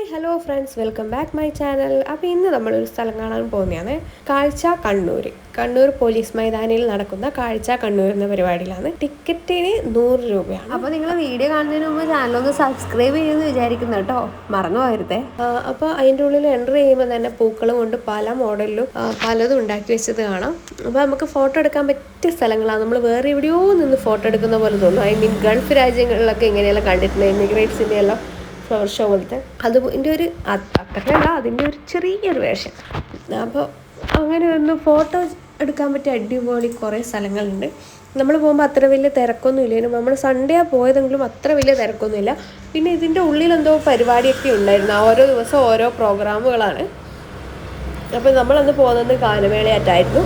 Hi hello friends welcome back my channel അപ്പോൾ ഇന്ന് നമ്മളൊരു സ്ഥലം കാണാൻ പോകുന്നതാണ് കാഴ്ച കണ്ണൂർ കണ്ണൂർ പോലീസ് മൈതാനിയിൽ നടക്കുന്ന കാഴ്ച കണ്ണൂർ എന്ന പരിപാടിയിലാണ്. ടിക്കറ്റിന് നൂറ് രൂപയാണ്. അപ്പോൾ നിങ്ങൾ വീഡിയോ കാണുന്നതിന് മുമ്പ് ചാനൽ ഒന്ന് സബ്സ്ക്രൈബ് ചെയ്യുമെന്ന് വിചാരിക്കുന്നു കേട്ടോ. മറന്നു പോകരുതേ. അപ്പോൾ അതിന്റെ ഉള്ളിൽ എന്റർ ചെയ്യുമ്പോൾ തന്നെ പൂക്കൾ കൊണ്ട് പല മോഡലിലും പലതും ഉണ്ടാക്കി വെച്ചത് കാണാം. അപ്പോൾ നമുക്ക് ഫോട്ടോ എടുക്കാൻ പറ്റിയ സ്ഥലങ്ങളാണ്. നമ്മൾ വേറെ എവിടെയോ നിന്ന് ഫോട്ടോ എടുക്കുന്ന പോലെ തോന്നുന്നു. ഐ മീൻ ഗൾഫ് രാജ്യങ്ങളിലൊക്കെ ഇങ്ങനെയെല്ലാം കണ്ടിട്ടുണ്ട്. ഇമിഗ്രേറ്റ്സിന്റെ എല്ലാം ഫ്ലവർ ഷോ പോലത്തെ. അത് ഇതിന്റെ ഒരു അത് അത്രയല്ല അതിന്റെ ഒരു ചെറിയൊരു വേഷം അപ്പോൾ അങ്ങനെ ഒന്ന് ഫോട്ടോ എടുക്കാൻ പറ്റിയ അടിപൊളി കുറേ സ്ഥലങ്ങളുണ്ട്. നമ്മൾ പോകുമ്പോൾ അത്ര വലിയ തിരക്കൊന്നും ഇല്ലായിരുന്നു നമ്മൾ സൺഡേ പോയതെങ്കിലും അത്ര വലിയ തിരക്കൊന്നുമില്ല പിന്നെ ഇതിന്റെ ഉള്ളിൽ എന്തോ പരിപാടിയൊക്കെ ഉണ്ടായിരുന്നു. ഓരോ ദിവസം ഓരോ പ്രോഗ്രാമുകളാണ് അപ്പോൾ നമ്മളന്ന് പോകുന്നത് ഗാനമേളയായിട്ടായിരുന്നു.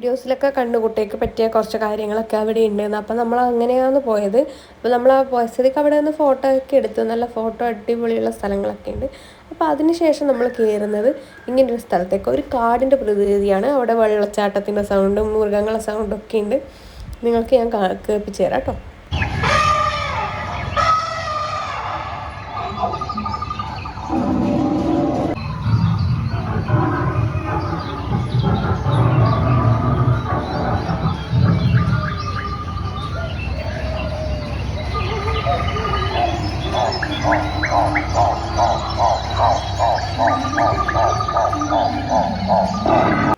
വീഡിയോസിലൊക്കെ കണ്ണുകുട്ടിക്ക് പറ്റിയ കുറച്ച് കാര്യങ്ങളൊക്കെ അവിടെ ഉണ്ടായിരുന്നു അപ്പോൾ നമ്മൾ അങ്ങനെയാണ് പോയത്. അപ്പോൾ നമ്മൾ ആ പോയ സ്ഥിതിക്ക് അവിടെ നിന്ന് ഫോട്ടോ ഒക്കെ എടുത്തു. നല്ല ഫോട്ടോ അടിപൊളിയുള്ള സ്ഥലങ്ങളൊക്കെ ഉണ്ട്. അപ്പോൾ അതിനുശേഷം നമ്മൾ കയറുന്നത് ഇങ്ങനൊരു സ്ഥലത്തേക്ക്. ഒരു കാടിന്റെ പ്രകൃതിയാണ് അവിടെ വെള്ളച്ചാട്ടത്തിന്റെ സൗണ്ടും മൃഗങ്ങളുടെ സൗണ്ടും ഒക്കെ ഉണ്ട്. നിങ്ങൾക്ക് ഞാൻ കേൾപ്പിച്ച് തരാം കേട്ടോ.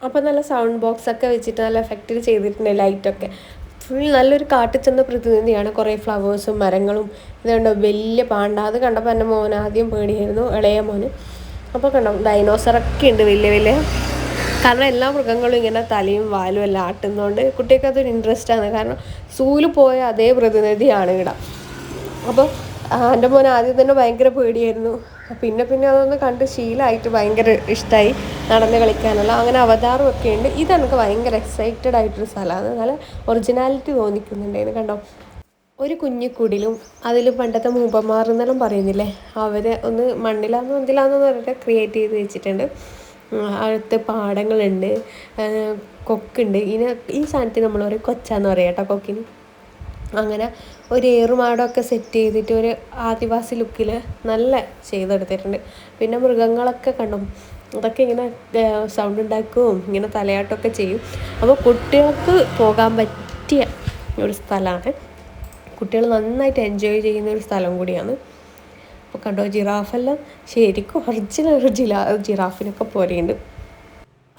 അപ്പോൾ നല്ല സൗണ്ട് ബോക്സ് ഒക്കെ വെച്ചിട്ട് നല്ല എഫക്റ്റിൽ ചെയ്തിട്ടുണ്ട് ലൈറ്റൊക്കെ ഫുൾ നല്ലൊരു കാട്ടിൽ ചെന്ന പ്രതിനിധിയാണ്. കുറേ ഫ്ലവേഴ്സും മരങ്ങളും ഇതുകൊണ്ട് വലിയ പാണ്ട. അത് കണ്ടപ്പോൾ എന്റെ മോൻ ആദ്യം പേടിയായിരുന്നു. ഇളയ മോന്. അപ്പോൾ കണ്ടോ? ഡൈനോസറൊക്കെ ഉണ്ട് വലിയ വലിയ. കാരണം എല്ലാ മൃഗങ്ങളും ഇങ്ങനെ തലയും വാലും എല്ലാം ആട്ടുന്നതുകൊണ്ട് കുട്ടികൾക്ക് അതൊരു ഇൻട്രസ്റ്റാണ് കാരണം സൂൽ പോയ അതേ പ്രതിനിധിയാണ് ഇവിടെ. അപ്പോൾ എന്റെ മോൻ ആദ്യം തന്നെ ഭയങ്കര പേടിയായിരുന്നു. പിന്നെ പിന്നെ അതൊന്ന് കണ്ട് ശീലമായിട്ട് ഭയങ്കര ഇഷ്ടമായി നടന്ന് കളിക്കാനുള്ള അങ്ങനെ അവതാറും ഒക്കെ ഉണ്ട്. ഇത് എനിക്ക് ഭയങ്കര എക്സൈറ്റഡ് ആയിട്ടൊരു സ്ഥലമാണ്. നല്ല ഒറിജിനാലിറ്റി തോന്നിക്കുന്നുണ്ടായിരുന്നു കണ്ടോ? ഒരു കുഞ്ഞിക്കുടിലും അതിൽ പണ്ടത്തെ മൂപ്പന്മാർ എന്നെല്ലാം പറയുന്നില്ലേ? അവരെ ഒന്ന് മണ്ണിലാന്നോ എന്തിലാന്നോ പറഞ്ഞിട്ട് ക്രിയേറ്റ് ചെയ്ത് വെച്ചിട്ടുണ്ട്. അടുത്ത് പാടങ്ങളുണ്ട്. കൊക്കുണ്ട്. ഇനി ഈ സാധനത്തിന് നമ്മൾ ഒരു കൊച്ചാന്ന് പറയാം കേട്ടോ കൊക്കിന്. അങ്ങനെ ഒരു ഏറുമാടമൊക്കെ സെറ്റ് ചെയ്തിട്ട് ഒരു ആദിവാസി ലുക്കിൽ നല്ല ചെയ്തെടുത്തിട്ടുണ്ട്. പിന്നെ മൃഗങ്ങളൊക്കെ കണ്ടു. അതൊക്കെ ഇങ്ങനെ സൗണ്ട് ഉണ്ടാക്കുകയും ഇങ്ങനെ തലയാട്ടമൊക്കെ ചെയ്യും. അപ്പോൾ കുട്ടികൾക്ക് പോകാൻ പറ്റിയ ഒരു സ്ഥലമാണ്. കുട്ടികൾ നന്നായിട്ട് എൻജോയ് ചെയ്യുന്ന ഒരു സ്ഥലം കൂടിയാണ്. അപ്പോൾ കണ്ടോ ജിറാഫെല്ലാം ശരിക്കും ഒറിജിനൽ ഒരു ജിലാ ജിറാഫിനൊക്കെ പോലെയുണ്ട്.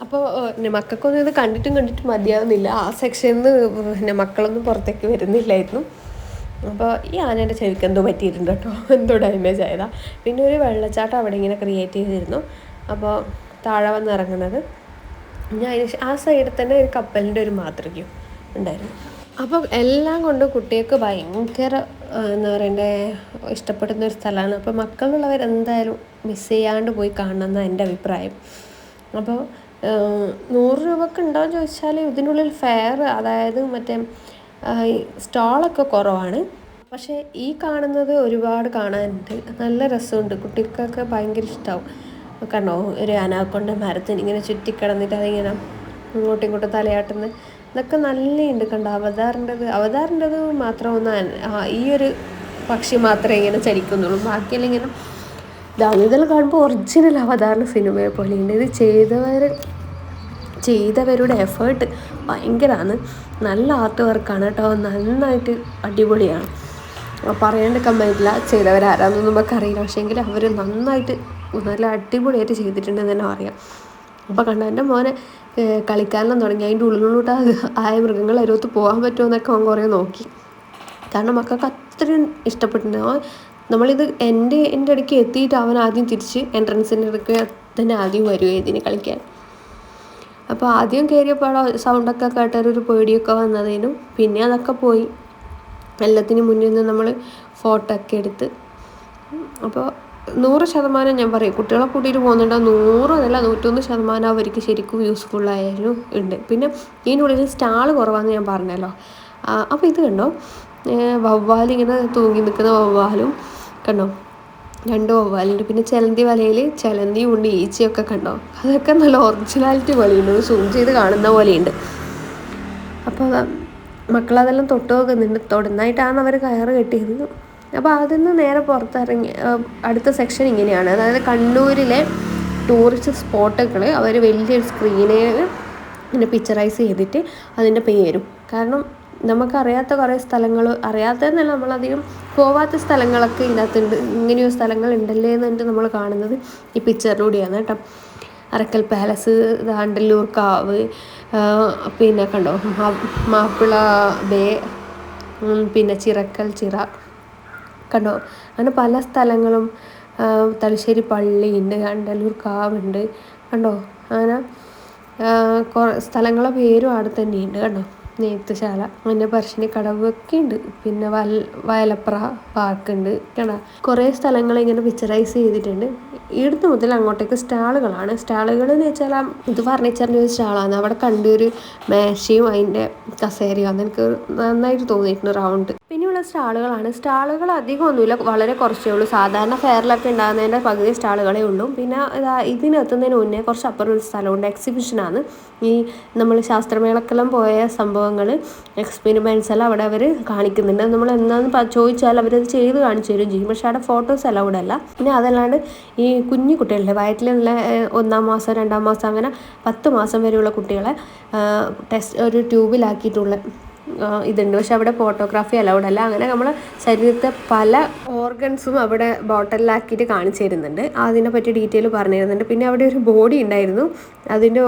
അപ്പോൾ പിന്നെ മക്കൾക്കൊന്നും ഇത് കണ്ടിട്ടും കണ്ടിട്ടും മതിയാവുന്നില്ല. ആ സെക്ഷനിൽ നിന്ന് പിന്നെ മക്കളൊന്നും പുറത്തേക്ക് വരുന്നില്ലായിരുന്നു. അപ്പോൾ ഈ ആനേന്റെ ചെവിക്ക് എന്തോ പറ്റിയിട്ടുണ്ട് കേട്ടോ. എന്തോ ഡാമേജ് ആയതാ. പിന്നെ ഒരു വെള്ളച്ചാട്ടം അവിടെ ഇങ്ങനെ ക്രിയേറ്റ് ചെയ്തിരുന്നു. അപ്പോൾ താഴെ വന്ന് ഇറങ്ങുന്നത്. ഞാൻ അതിന് ആ സൈഡിൽ തന്നെ ഒരു കപ്പലിന്റെ ഒരു മാതൃകയും ഉണ്ടായിരുന്നു. അപ്പം എല്ലാം കൊണ്ടും കുട്ടികൾക്ക് ഭയങ്കര എന്താ പറയണ്ടേ ഇഷ്ടപ്പെടുന്ന ഒരു സ്ഥലമാണ്. അപ്പോൾ മക്കളുള്ളവർ എന്തായാലും മിസ് ചെയ്യാണ്ട് പോയി കാണണം എന്നാണ് എന്റെ അഭിപ്രായം. അപ്പോൾ നൂറ് രൂപക്ക് ഉണ്ടോ എന്ന് ചോദിച്ചാൽ ഇതിനുള്ളിൽ ഫെയർ അതായത് മറ്റേ സ്റ്റാളൊക്കെ കുറവാണ്. പക്ഷേ ഈ കാണുന്നത് ഒരുപാട് കാണാനുണ്ട്. നല്ല രസമുണ്ട്. കുട്ടികൾക്കൊക്കെ ഭയങ്കര ഇഷ്ടമാവും കണ്ടോ? ഒരു അനാക്കൊണ്ട മരത്തിന് ഇങ്ങനെ ചുറ്റിക്കിടന്നിട്ട് അതിങ്ങനെ ഇങ്ങോട്ടും ഇങ്ങോട്ടും തലയാട്ടുന്ന ഇതൊക്കെ നല്ലുണ്ട് കണ്ടോ? അവതാറിന്റെത് അവതാറിന്റെത് മാത്രം ഒന്ന് ഈ ഒരു പക്ഷി മാത്രമേ ഇങ്ങനെ ചലിക്കുന്നുള്ളൂ. ബാക്കിയെല്ലാം ഇങ്ങനെ ഇതാണ് ഇതെല്ലാം കാണുമ്പോൾ ഒറിജിനൽ അവതാറിന്റെ സിനിമയെ പോലെയുണ്ട്. ഇത് ചെയ്തവർ ചെയ്തവരുടെ എഫേർട്ട് ഭയങ്കരമാണ് നല്ല ആർട്ട് വർക്കാണ് കേട്ടോ. നന്നായിട്ട് അടിപൊളിയാണ്. പറയേണ്ട പറയാണ്ടിരിക്കാൻ പറ്റില്ല ചെയ്തവരാരാന്നൊന്നും നമുക്ക് അറിയില്ല. പക്ഷേ എങ്കിൽ അവർ നന്നായിട്ട് നല്ല അടിപൊളിയായിട്ട് ചെയ്തിട്ടുണ്ടെന്ന് തന്നെ പറയാം. അപ്പോൾ കണ്ട എന്റെ മോനെ കളിക്കാനെല്ലാം തുടങ്ങി. അതിന്റെ ഉള്ളിലോട്ട് ആയ മൃഗങ്ങൾ അരുവത്ത് പോകാൻ പറ്റുമോ എന്നൊക്കെ അവൻ കുറേ നോക്കി. കാരണം മക്കൾക്ക് അത്രയും ഇഷ്ടപ്പെട്ടിട്ടുണ്ട്. നമ്മളിത് എന്റെ എന്റെ ഇടയ്ക്ക് എത്തിയിട്ട് അവൻ ആദ്യം തിരിച്ച് എൻട്രൻസിന്റെ ഇടയ്ക്ക് തന്നെ ആദ്യം വരുമോ ഇതിന് കളിക്കാൻ. അപ്പോൾ ആദ്യം കയറിയപ്പോൾ സൗണ്ടൊക്കെ കേട്ടൊരു പേടിയൊക്കെ വന്നതിനും. പിന്നെ അതൊക്കെ പോയി. എല്ലാത്തിനും മുന്നിൽ നിന്ന് നമ്മൾ ഫോട്ടോ ഒക്കെ എടുത്ത്. അപ്പോൾ നൂറ് ശതമാനം ഞാൻ പറയും. കുട്ടികളെ കൂട്ടിയിട്ട് പോകുന്നുണ്ട്? നൂറ് അതല്ല നൂറ്റൊന്ന് ശതമാനം അവർക്ക് ശരിക്കും യൂസ്ഫുൾ ആയാലും ഉണ്ട്. പിന്നെ ഇതിനുള്ളിൽ സ്റ്റാൾ കുറവാന്ന് ഞാൻ പറഞ്ഞല്ലോ. അപ്പോൾ ഇത് കണ്ടോ? വവ്വാലിങ്ങനെ തൂങ്ങി നിൽക്കുന്ന വവ്വാലും കണ്ടോ? രണ്ട് വവ്വാലുണ്ട് പിന്നെ ചിലന്തി വലയിൽ ചിലന്തിയും ഉണ്ട് ഈച്ചയൊക്കെ കണ്ടോ? അതൊക്കെ നല്ല ഒറിജിനാലിറ്റി പോലെയുണ്ട്. സൂം ചെയ്ത് കാണുന്ന പോലെയുണ്ട്. അപ്പോൾ മക്കളതെല്ലാം തൊട്ട് നോക്കുന്നുണ്ട്. തൊടുന്നായിട്ടാണ് അവർ കയറ് കെട്ടിയത്. അപ്പോൾ അതിൽ നിന്ന് നേരെ പുറത്തിറങ്ങി അടുത്ത സെക്ഷൻ ഇങ്ങനെയാണ്. അതായത് കണ്ണൂരിലെ ടൂറിസ്റ്റ് സ്പോട്ടുകൾ അവർ വലിയൊരു സ്ക്രീനിൽ ഇങ്ങനെ പിക്ചറൈസ് ചെയ്തിട്ട് അതിന്റെ പേരും. കാരണം നമുക്കറിയാത്ത കുറേ സ്ഥലങ്ങൾ അറിയാത്തതെന്നല്ല നമ്മളധികം പോവാത്ത സ്ഥലങ്ങളൊക്കെ ഇതിനകത്തുണ്ട്. ഇങ്ങനെയോ സ്ഥലങ്ങൾ ഉണ്ടല്ലേ എന്നിട്ട് നമ്മൾ കാണുന്നത് ഈ പിക്ചറിലൂടെയാണ് കേട്ടോ. അറക്കൽ പാലസ് ദാണ്ടല്ലൂർ കാവ് പിന്നെ കണ്ടോ മാപ്പിള ബേ പിന്നെ ചിറക്കൽ ചിറ. കണ്ടോ അങ്ങനെ പല സ്ഥലങ്ങളും തലശ്ശേരി പള്ളിയുണ്ട് കണ്ടല്ലൂർ കാവുണ്ട് കണ്ടോ അങ്ങനെ സ്ഥലങ്ങളെ പേരും അവിടെ തന്നെയുണ്ട് കണ്ടോ. നെയ്ത്തുശാല. അങ്ങനെ പറശ്ശിനി ഒക്കെ ഉണ്ട് പിന്നെ വൽ വയലപ്ര പാർക്കുണ്ട്. കണ്ടോ കുറേ സ്ഥലങ്ങൾ ഇങ്ങനെ പിക്ചറൈസ് ചെയ്തിട്ടുണ്ട്. ഇവിടുന്ന് മുതൽ അങ്ങോട്ടേക്ക് സ്റ്റാളുകളാണ്. സ്റ്റാളുകൾ എന്ന് വെച്ചാൽ ഇത് ഫർണിച്ചറിന്റെ ഒരു സ്റ്റാളാണ്. അവിടെ കണ്ടൊരു മേശയും അതിന്റെ കസേരയും. അന്ന് എനിക്ക് നന്നായിട്ട് തോന്നിയിട്ടുണ്ട് റൗണ്ട് പിന്നെയുള്ള സ്റ്റാളുകളാണ്. സ്റ്റാളുകൾ അധികം ഒന്നുമില്ല. വളരെ കുറച്ചേ ഉള്ളൂ. സാധാരണ ഫെയറിലൊക്കെ ഉണ്ടാകുന്നതിന്റെ പകുതി സ്റ്റാളുകളേ ഉള്ളൂ. പിന്നെ ഇതാ ഇതിനെത്തുന്നതിന് മുന്നേ കുറച്ച് അപ്പുറം ഒരു സ്ഥലമുണ്ട്. എക്സിബിഷനാണ് ഈ നമ്മൾ ശാസ്ത്രമേളക്കെല്ലാം പോയ സംഭവങ്ങൾ എക്സ്പെരിമെന്റ്സ് എല്ലാം അവിടെ അവർ കാണിക്കുന്നുണ്ട്. നമ്മൾ എന്താണെന്ന് ചോദിച്ചാൽ അവരത് ചെയ്ത് കാണിച്ചു തരും ചെയ്യും. പക്ഷേ അവിടെ ഫോട്ടോസ് അലൗഡ് അല്ല. പിന്നെ അതല്ലാണ്ട് ഈ കുഞ്ഞു കുട്ടികളുടെ വയറ്റിലുള്ള ഒന്നാം മാസം രണ്ടാം മാസം അങ്ങനെ പത്ത് മാസം വരെയുള്ള കുട്ടികളെ ടെസ്റ്റ് ഒരു ട്യൂബിലാക്കിയിട്ടുള്ള ഇതുണ്ട്. പക്ഷെ അവിടെ ഫോട്ടോഗ്രാഫി അലൗഡ് അല്ല. അങ്ങനെ നമ്മൾ ശരീരത്തെ പല ഓർഗൻസും അവിടെ ബോട്ടലിലാക്കിയിട്ട് കാണിച്ചു തരുന്നുണ്ട്. അതിനെ പറ്റി ഡീറ്റെയിൽ പറഞ്ഞു തരുന്നുണ്ട് പിന്നെ അവിടെ ഒരു ബോഡി ഉണ്ടായിരുന്നു. അതിന്റെ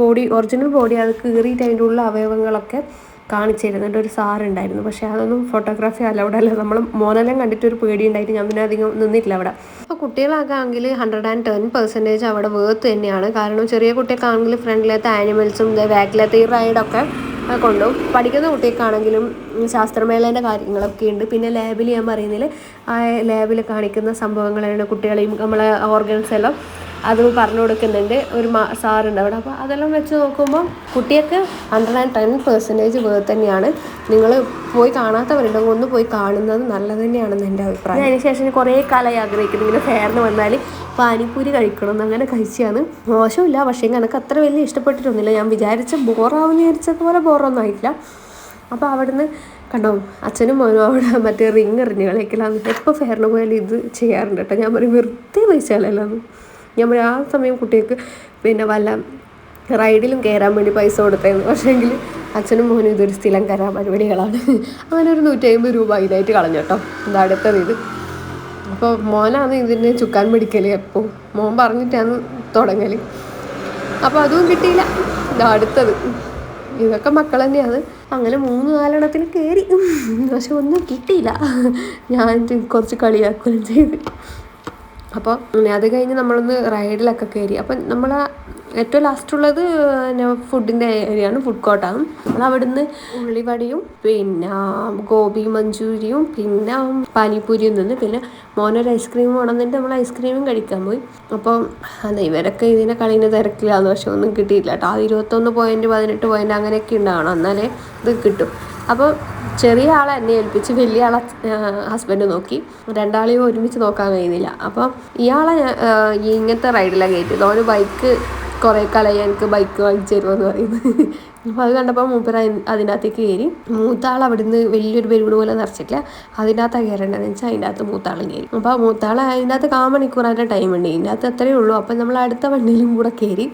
ബോഡി ഒറിജിനൽ ബോഡി അത് കീറിയിട്ട് അതിന്റെ ഉള്ള അവയവങ്ങളൊക്കെ കാണിച്ചു തരുന്നുണ്ട്. ഒരു സാറുണ്ടായിരുന്നു പക്ഷേ അതൊന്നും ഫോട്ടോഗ്രാഫി അലൗഡ് അല്ല. നമ്മൾ മോനെല്ലാം കണ്ടിട്ട് ഒരു പേടി ഉണ്ടായിട്ട് ഞാൻ പിന്നെ അധികം നിന്നിട്ടില്ല അവിടെ. അപ്പോൾ കുട്ടികളാണെങ്കിൽ ഹൺഡ്രഡ് ആൻഡ് ടെൻ പെർസെന്റേജ് അവിടെ വേർത്ത് തന്നെയാണ്. കാരണം ചെറിയ കുട്ടികൾക്കാണെങ്കിൽ ഫ്രണ്ടിലത്തെ ആനിമൽസും ബാക്കിലത്തെ ഈ റൈഡൊക്കെ കൊണ്ടുപോകും പഠിക്കുന്ന കുട്ടികൾക്കാണെങ്കിലും ശാസ്ത്രമേളേന്റെ കാര്യങ്ങളൊക്കെ ഉണ്ട്. പിന്നെ ലാബിൽ ഞാൻ പറയുന്നതിൽ ആ ലാബിൽ കാണിക്കുന്ന സംഭവങ്ങളാണ് കുട്ടികളെയും നമ്മളെ ഓർഗൻസ് എല്ലാം അത് പറഞ്ഞു കൊടുക്കുന്നുണ്ട്. ഒരു മാ സാറുണ്ട് അവിടെ. അപ്പോൾ അതെല്ലാം വെച്ച് നോക്കുമ്പോൾ കുട്ടിയൊക്കെ hundred and ten percentage worth തന്നെയാണ്. നിങ്ങൾ പോയി കാണാത്തവരുണ്ടെങ്കിൽ ഒന്ന് പോയി കാണുന്നത് നല്ലത് തന്നെയാണെന്ന് എന്റെ അഭിപ്രായം. അതിനുശേഷം കുറേ കാലമായി ആഗ്രഹിക്കുന്നു. ഇങ്ങനെ ഫെയറിന് വന്നാൽ പാനിപ്പൂരി കഴിക്കണം അങ്ങനെ കഴിച്ചാണ് മോശമില്ല. പക്ഷേ എനിക്ക് അത്ര വലിയ ഇഷ്ടപ്പെട്ടിട്ടൊന്നുമില്ല. ഞാൻ വിചാരിച്ച ബോറാവെന്ന് വിചാരിച്ചത് പോലെ ബോറൊന്നും ആയിട്ടില്ല. അപ്പോൾ അവിടുന്ന് കണ്ടോ അച്ഛനും മോനും അവിടെ മറ്റേ റിങ് എറിഞ്ഞ് കളിക്കലാന്ന്. എപ്പോൾ ഫെയറിന് പോയാലും ഇത് ചെയ്യാറുണ്ട് കേട്ടോ. ഞാൻ പറയും വെറുതെ പൈസയല്ലോ ഞാൻ ആ സമയം കുട്ടികൾക്ക് പിന്നെ വല്ല റൈഡിലും കയറാൻ വേണ്ടി പൈസ കൊടുത്തായിരുന്നു പക്ഷേങ്കിൽ അച്ഛനും മോനും ഇതൊരു സ്ഥിരം കരാ പരിപാടികളാണ് അങ്ങനെ ഒരു നൂറ്റി അമ്പത് രൂപ ഇതായിട്ട് കളഞ്ഞു കേട്ടോ. ഇത് അടുത്തത് ഇത്. അപ്പോൾ മോനാണ് ഇതിനെ ചുക്കാൻ പിടിക്കൽ അപ്പോൾ മോൻ പറഞ്ഞിട്ടാണ് തുടങ്ങൽ അപ്പോൾ അതും കിട്ടിയില്ല. ഇതാ അടുത്തത്. ഇതൊക്കെ മക്കൾ തന്നെയാണ്. അങ്ങനെ മൂന്ന് നാലെണ്ണത്തിൽ കയറി പക്ഷെ ഒന്നും കിട്ടിയില്ല. ഞാൻ കുറച്ച് കളിയാക്കുകയും ചെയ്ത്. അപ്പോൾ അത് കഴിഞ്ഞ് നമ്മളൊന്ന് റൈഡിലൊക്കെ കയറി അപ്പം നമ്മൾ ഏറ്റവും ലാസ്റ്റ് ഉള്ളത് ഫുഡിന്റെ ഏരിയയാണ് ഫുഡ് കോർട്ടാണ് നമ്മൾ അവിടുന്ന് ഉള്ളിവടയും പിന്നെ ഗോപി മഞ്ചൂരിയും പിന്നെ പാനിപ്പൂരിയും നിന്ന് പിന്നെ മോനൊരു ഐസ്ക്രീം വേണമെന്നിട്ട് നമ്മൾ ഐസ്ക്രീമും കഴിക്കാൻ പോയി. അപ്പം അതെ ഇവരൊക്കെ ഇതിനെ കളീന്റെ തിരക്കിലാന്ന് പക്ഷെ ഒന്നും കിട്ടിയില്ല കേട്ടോ. ആ ഇരുപത്തൊന്ന് പോയിന്റ് പതിനെട്ട് പോയിന്റ് അങ്ങനെയൊക്കെ ഉണ്ടാവണം. എന്നാലേ ഇത് കിട്ടും. അപ്പോൾ ചെറിയ ആളെ എന്നെ ഏൽപ്പിച്ച് വലിയ ആളെ ഹസ്ബൻഡ് നോക്കി. രണ്ടാളെയും ഒരുമിച്ച് നോക്കാൻ കഴിയുന്നില്ല. അപ്പം ഇയാളെ ഇങ്ങനത്തെ റൈഡിലാണ് കയറ്റിയത് ഓന് ബൈക്ക് കുറേ കളയാൻ എനിക്ക് ബൈക്ക് വാങ്ങിച്ചു തരുമെന്ന് പറയുന്നത്. അപ്പോൾ അത് കണ്ടപ്പോൾ മൂപ്പർ അതിനകത്തേക്ക് കയറി. മൂത്താൾ അവിടുന്ന് വലിയൊരു ബലൂൺ പോലെ നിറച്ചിട്ടില്ല. അതിനകത്താണ് കയറേണ്ടതെന്ന് വെച്ചാൽ അതിനകത്ത് മൂത്താളും കയറി. അപ്പോൾ മൂത്താൾ അതിനകത്ത് കാ മണിക്കൂറാന്റെ ടൈം ഉണ്ട്. ഇതിനകത്ത് അത്രയേ ഉള്ളൂ. അപ്പം നമ്മൾ അടുത്ത വണ്ടിയിലും കൂടെ കയറി.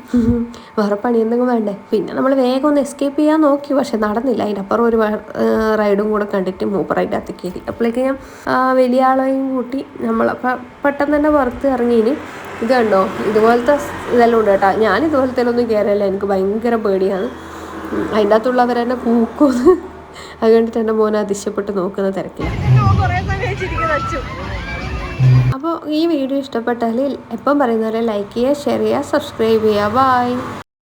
വേറെ പണി എന്തെങ്കിലും വേണ്ടേ? പിന്നെ നമ്മൾ വേഗം ഒന്ന് എസ്കേപ്പ് ചെയ്യാൻ നോക്കി. പക്ഷെ നടന്നില്ല. അതിന്റെ അപ്പുറം ഒരു റൈഡും കൂടെ കണ്ടിട്ട് മൂപ്പർ അതിന്റെ അകത്ത് കയറി. അപ്പോഴേക്ക് ഞാൻ വലിയ ആളെയും കൂട്ടി നമ്മളപ്പം പെട്ടെന്ന് തന്നെ പുറത്ത് ഇറങ്ങിയിന് ഇത് കണ്ടോ? ഇതുപോലത്തെ ഇതെല്ലാം ഉണ്ട് കേട്ടോ. ഞാൻ ഇതുപോലത്തെ ഒന്നും കയറില്ല. എനിക്ക് ഭയങ്കര പേടിയാണ്. അതിന്റെ അകത്തുള്ളവർ തന്നെ പൂക്കുമെന്ന് അത് കണ്ടിട്ട് എന്റെ മോനെ അതിശയപ്പെട്ട് നോക്കുന്ന തിരക്കില്ല അപ്പോൾ ഈ വീഡിയോ ഇഷ്ടപ്പെട്ടാൽ എപ്പം പറയുന്ന പോലെ ലൈക്ക് ചെയ്യുക ഷെയർ ചെയ്യുക സബ്സ്ക്രൈബ് ചെയ്യുക. ബൈ